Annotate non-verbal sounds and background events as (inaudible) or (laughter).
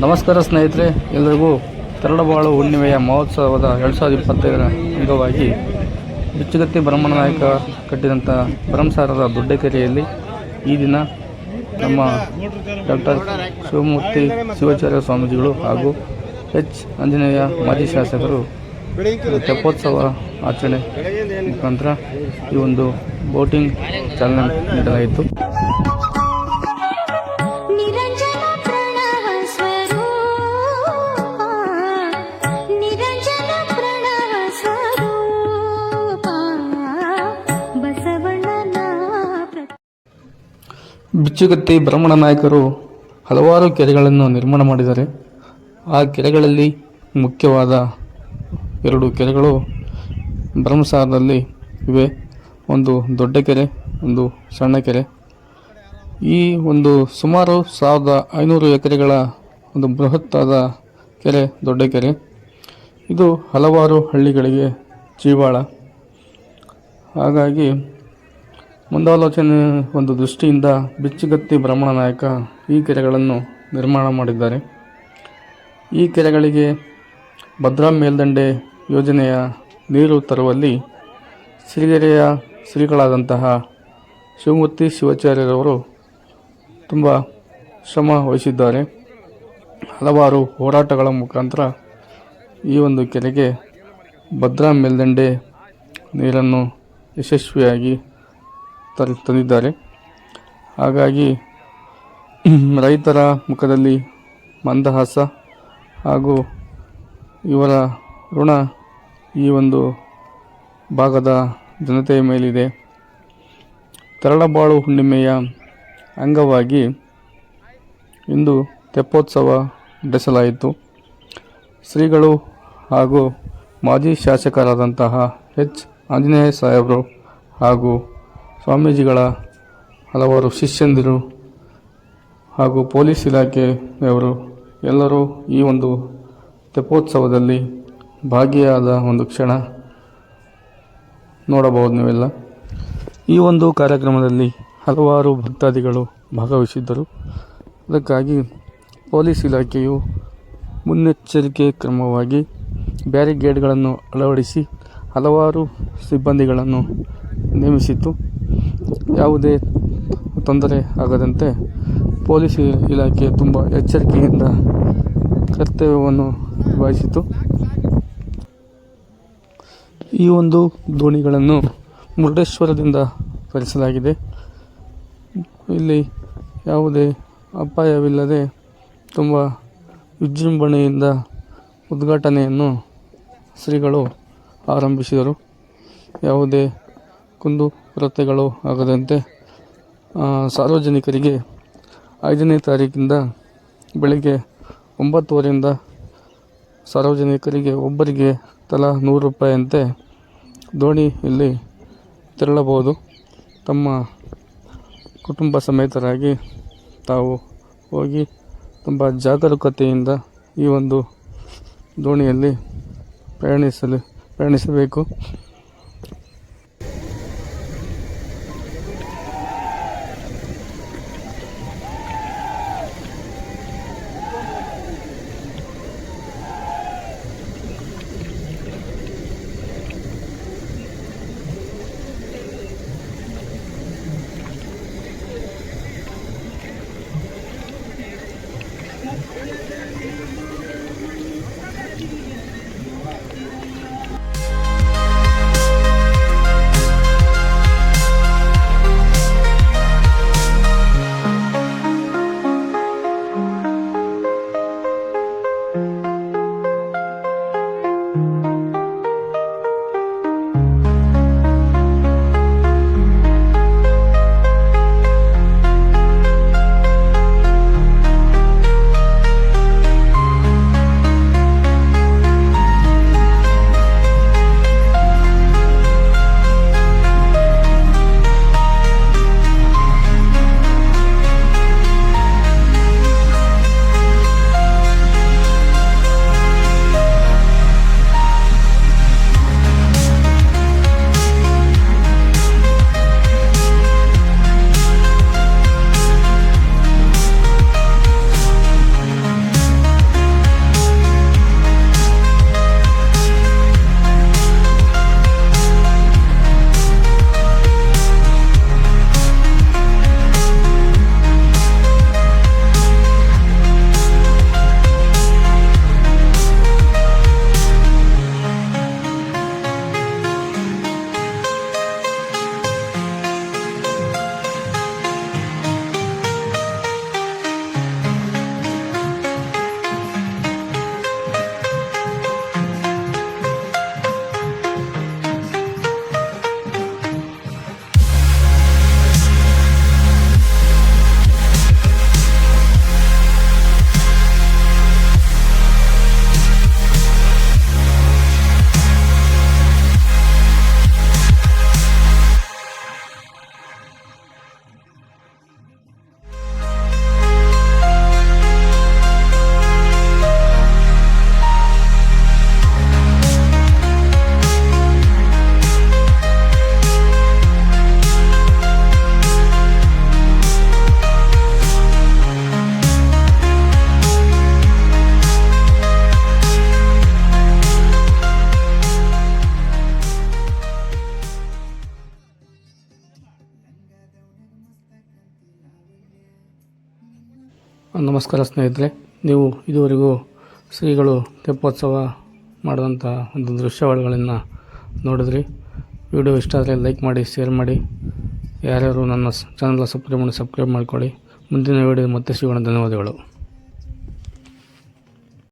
ನಮಸ್ಕಾರ ಸ್ನೇಹಿತರೆ ಎಲ್ಲರಿಗೂ ತೆರಳಬಾಳು ಹುಣ್ಣಿಮೆಯ ಮಹೋತ್ಸವದ ಎರಡು ಸಾವಿರದ ಇಪ್ಪತ್ತೈದರ ಅಂಗವಾಗಿ ಬಿಚ್ಚುಗತ್ತಿ ಬ್ರಹ್ಮಣ ನಾಯಕ ಕಟ್ಟಿದಂಥ ಬ್ರಹ್ಮಸಾರದ ದೊಡ್ಡಕೆರೆಯಲ್ಲಿ ಈ ದಿನ ನಮ್ಮ ಡಾಕ್ಟರ್ ಶಿವಮೂರ್ತಿ ಶಿವಾಚಾರ್ಯ ಸ್ವಾಮೀಜಿಗಳು ಹಾಗೂ ಎಚ್. ಆಂಜನೇಯ ಮಾಜಿ ಶಾಸಕರು ತೆಪ್ಪೋತ್ಸವ ಆಚರಣೆ ಮುಖಾಂತರ ಈ ಒಂದು ಬೋಟಿಂಗ್ ಚಾಲನೆ ನೀಡಲಾಯಿತು. ಬಿಚ್ಚುಗತ್ತಿ ಬ್ರಾಹ್ಮಣ ನಾಯಕರು ಹಲವಾರು ಕೆರೆಗಳನ್ನು ನಿರ್ಮಾಣ ಮಾಡಿದ್ದಾರೆ. ಆ ಕೆರೆಗಳಲ್ಲಿ ಮುಖ್ಯವಾದ ಎರಡು ಕೆರೆಗಳು ಬ್ರಹ್ಮಸಾರದಲ್ಲಿ ಇವೆ. ಒಂದು ದೊಡ್ಡ ಕೆರೆ, ಒಂದು ಸಣ್ಣ ಕೆರೆ. ಈ ಒಂದು ಸುಮಾರು ಸಾವಿರದ ಐನೂರು ಎಕರೆಗಳ ಒಂದು ಬೃಹತ್ತಾದ ಕೆರೆ, ದೊಡ್ಡ ಕೆರೆ. ಇದು ಹಲವಾರು ಹಳ್ಳಿಗಳಿಗೆ ಜೀವಾಳ. ಹಾಗಾಗಿ ಮುಂದಾಲೋಚನೆ ಒಂದು ದೃಷ್ಟಿಯಿಂದ ಬಿಚ್ಚುಗತ್ತಿ ಬ್ರಹ್ಮಣ ನಾಯಕ ಈ ಕೆರೆಗಳನ್ನು ನಿರ್ಮಾಣ ಮಾಡಿದ್ದಾರೆ. ಈ ಕೆರೆಗಳಿಗೆ ಭದ್ರಾ ಮೇಲ್ದಂಡೆ ಯೋಜನೆಯ ನೀರು ತರುವಲ್ಲಿ ಸಿರಿಗೆರೆಯ ಶ್ರೀಗಳಾದಂತಹ ಶಿವಮೂರ್ತಿ ಶಿವಾಚಾರ್ಯರವರು ತುಂಬ ಶ್ರಮ ವಹಿಸಿದ್ದಾರೆ. ಹಲವಾರು ಹೋರಾಟಗಳ ಮುಖಾಂತರ ಈ ಒಂದು ಕೆರೆಗೆ ಭದ್ರಾ ಮೇಲ್ದಂಡೆ ನೀರನ್ನು ಯಶಸ್ವಿಯಾಗಿ ತಂದಿದ್ದಾರೆ. ಹಾಗಾಗಿ (clears throat) ರೈತರ ಮುಖದಲ್ಲಿ ಮಂದಹಾಸ ಹಾಗೂ ಇವರ ಋಣ ಈ ಒಂದು ಭಾಗದ ಜನತೆಯ ಮೇಲಿದೆ. ತರಳಬಾಳು ಹುಣ್ಣಿಮೆಯ ಅಂಗವಾಗಿ ಇಂದು ತೆಪ್ಪೋತ್ಸವ ನಡೆಸಲಾಯಿತು. ಶ್ರೀಗಳು ಹಾಗೂ ಮಾಜಿ ಶಾಸಕರಾದಂತಹ ಎಚ್. ಆಂಜನೇಯ ಸಾಹೇಬರು ಹಾಗೂ ಸ್ವಾಮೀಜಿಗಳ ಹಲವಾರು ಶಿಷ್ಯಂದಿರು ಹಾಗೂ ಪೊಲೀಸ್ ಇಲಾಖೆಯವರು ಎಲ್ಲರೂ ಈ ಒಂದು ತೆಪ್ಪೋತ್ಸವದಲ್ಲಿ ಭಾಗಿಯಾದ ಒಂದು ಕ್ಷಣ ನೋಡಬಹುದು ನೀವೆಲ್ಲ. ಈ ಒಂದು ಕಾರ್ಯಕ್ರಮದಲ್ಲಿ ಹಲವಾರು ಭಕ್ತಾದಿಗಳು ಭಾಗವಹಿಸಿದ್ದರು. ಅದಕ್ಕಾಗಿ ಪೊಲೀಸ್ ಇಲಾಖೆಯು ಮುನ್ನೆಚ್ಚರಿಕೆ ಕ್ರಮವಾಗಿ ಬ್ಯಾರಿಗೇಡ್ಗಳನ್ನು ಅಳವಡಿಸಿ ಹಲವಾರು ಸಿಬ್ಬಂದಿಗಳನ್ನು ನೇಮಿಸಿತ್ತು. ಯಾವುದೇ ತೊಂದರೆ ಆಗದಂತೆ ಪೊಲೀಸ್ ಇಲಾಖೆ ತುಂಬ ಎಚ್ಚರಿಕೆಯಿಂದ ಕರ್ತವ್ಯವನ್ನು ನಿಭಾಯಿಸಿತು. ಈ ಒಂದು ದೋಣಿಗಳನ್ನು ಮುರುಡೇಶ್ವರದಿಂದ ತರಿಸಲಾಗಿದೆ. ಇಲ್ಲಿ ಯಾವುದೇ ಅಪಾಯವಿಲ್ಲದೆ ತುಂಬ ವಿಜೃಂಭಣೆಯಿಂದ ಉದ್ಘಾಟನೆಯನ್ನು ಶ್ರೀಗಳು ಆರಂಭಿಸಿದರು. ಯಾವುದೇ ಕುಂದು ಕೊರತೆಗಳು ಆಗದಂತೆ ಸಾರ್ವಜನಿಕರಿಗೆ ಐದನೇ ತಾರೀಕಿಂದ ಬೆಳಗ್ಗೆ ಒಂಬತ್ತುವರೆಯಿಂದ ಸಾರ್ವಜನಿಕರಿಗೆ ಒಬ್ಬರಿಗೆ ತಲಾ ನೂರು ರೂಪಾಯಿಯಂತೆ ದೋಣಿ ಇಲ್ಲಿ ತೆರಳಬಹುದು. ತಮ್ಮ ಕುಟುಂಬ ಸಮೇತರಾಗಿ ತಾವು ಹೋಗಿ ತುಂಬ ಜಾಗರೂಕತೆಯಿಂದ ಈ ಒಂದು ದೋಣಿಯಲ್ಲಿ ಪ್ರಯಾಣಿಸಲು, ಪ್ರಯಾಣಿಸಬೇಕು. ನಮಸ್ಕಾರ ಸ್ನೇಹಿತರೆ, ನೀವು ಇದುವರೆಗೂ ಶ್ರೀಗಳು ತೆಪ್ಪೋತ್ಸವ ಮಾಡಿದಂಥ ಒಂದು ದೃಶ್ಯಾವಳಿಗಳನ್ನು ನೋಡಿದ್ರಿ. ವಿಡಿಯೋ ಇಷ್ಟ ಆದರೆ ಲೈಕ್ ಮಾಡಿ, ಶೇರ್ ಮಾಡಿ. ಯಾರ್ಯಾರು ನನ್ನ ಚಾನಲ್ನ ಸಬ್ಸ್ಕ್ರೈಬ್ ಮಾಡಿ, ಸಬ್ಸ್ಕ್ರೈಬ್ ಮಾಡ್ಕೊಳ್ಳಿ. ಮುಂದಿನ ವಿಡಿಯೋ ಮತ್ತೆ ಸಿಗೋಣ. ಧನ್ಯವಾದಗಳು.